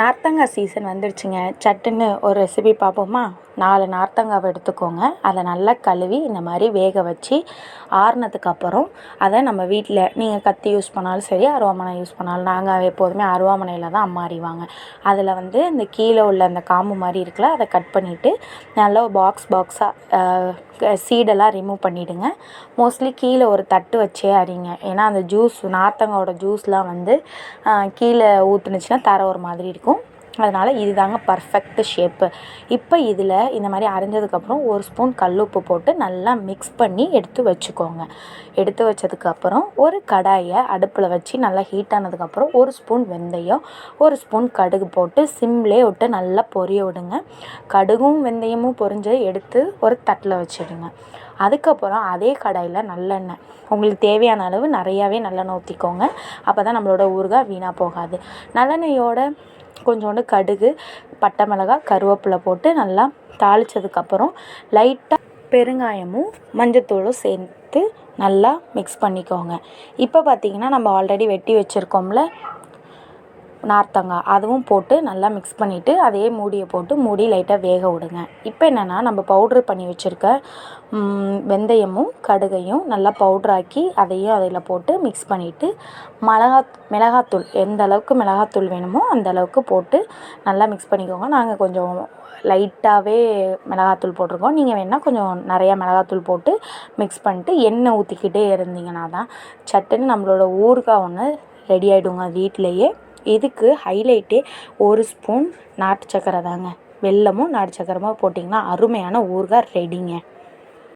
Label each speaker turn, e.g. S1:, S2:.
S1: நார்த்தங்காய் சீசன் வந்துடுச்சுங்க சட்டுன்னு ஒரு ரெசிபி பார்ப்போமா? நாலு நார்த்தங்காவை எடுத்துக்கோங்க. அதை நல்லா கழுவி இந்த மாதிரி வேக வச்சு ஆறுனதுக்கப்புறம் அதை நம்ம வீட்டில் நீங்கள் கத்தி யூஸ் பண்ணாலும் சரி அருவாமனை யூஸ் பண்ணாலும் நாங்கள் எப்போதுமே அருவாமனையில் தான் அம்மா அறிவாங்க அதில் வந்து இந்த கீழே உள்ள அந்த காம்பு மாதிரி இருக்குல்ல அதை கட் பண்ணிவிட்டு நல்லா பாக்ஸ் பாக்ஸாக சீடெல்லாம் ரிமூவ் பண்ணிவிடுங்க மோஸ்ட்லி கீழே ஒரு தட்டு வச்சே அரிங்க. ஏன்னா அந்த ஜூஸ் நார்த்தங்காவோட ஜூஸ்லாம் வந்து கீழே ஊற்றுனுச்சுன்னா தர ஒரு மாதிரி இருக்கும். அதனால் இது தாங்க பர்ஃபெக்ட்டு ஷேப்பு இப்போ இதில் இந்த மாதிரி அரைஞ்சதுக்கப்புறம் ஒரு ஸ்பூன் கல் உப்பு போட்டு நல்லா மிக்ஸ் பண்ணி எடுத்து வச்சுக்கோங்க. எடுத்து வச்சதுக்கப்புறம் ஒரு கடாயை அடுப்பில் வச்சு நல்லா ஹீட் ஆனதுக்கப்புறம் ஒரு ஸ்பூன் வெந்தயம் ஒரு ஸ்பூன் கடுகு போட்டு சிம்லே விட்டு நல்லா பொரிய விடுங்க. கடுகும் வெந்தயமும் பொரிஞ்சு எடுத்து ஒரு தட்டில் வச்சுடுங்க. அதுக்கப்புறம் அதே கடாயில் நல்லெண்ணெய். உங்களுக்கு தேவையான அளவு நிறையாவே நல்லெண்ணெய் ஊற்றிக்கோங்க அப்போ தான் நம்மளோட ஊறுகாய் வீணாக போகாது. நல்லெண்ணெயோட கொஞ்சோண்டு கடுகு பட்டை மிளகா கருவேப்பிலை போட்டு நல்லா தாளித்ததுக்கப்புறம் லைட்டாக பெருங்காயமும் மஞ்சத்தூளும் சேர்த்து நல்லா மிக்ஸ் பண்ணிக்கோங்க. இப்போ பார்த்திங்கன்னா நம்ம ஆல்ரெடி வெட்டி வச்சுருக்கோம்ல நார்த்தங்காய் அதுவும் போட்டு நல்லா மிக்ஸ் பண்ணிவிட்டு அதே மூடியை போட்டு மூடி லைட்டாக வேக விடுங்க. இப்போ என்னென்னா நம்ம பவுட்ரு பண்ணி வச்சுருக்க வெந்தயமும் கடுகையும் நல்லா பவுட்ராக்கி அதையும் அதில் போட்டு மிக்ஸ் பண்ணிவிட்டு மிளகா மிளகாத்தூள் எந்த அளவுக்கு மிளகாத்தூள் வேணுமோ அந்த அளவுக்கு போட்டு நல்லா மிக்ஸ் பண்ணிக்கோங்க. நாங்கள் கொஞ்சம் லைட்டாகவே மிளகாத்தூள் போட்டிருக்கோம். நீங்கள் வேணால் கொஞ்சம் நிறையா மிளகாத்தூள் போட்டு மிக்ஸ் பண்ணிட்டு எண்ணெய் ஊற்றிக்கிட்டே இருந்தீங்கன்னா தான் சட்டுன்னு நம்மளோட ஊறுகாய் ஒன்று ரெடி ஆகிடுங்க வீட்டிலையே இதுக்கு ஹைலைட்டே ஒரு ஸ்பூன் நாட்டு சக்கரை தாங்க. வெல்லமும் நாட்டு சக்கரமாக போட்டிங்கன்னா அருமையான ஊறுகாய் ரெடிங்க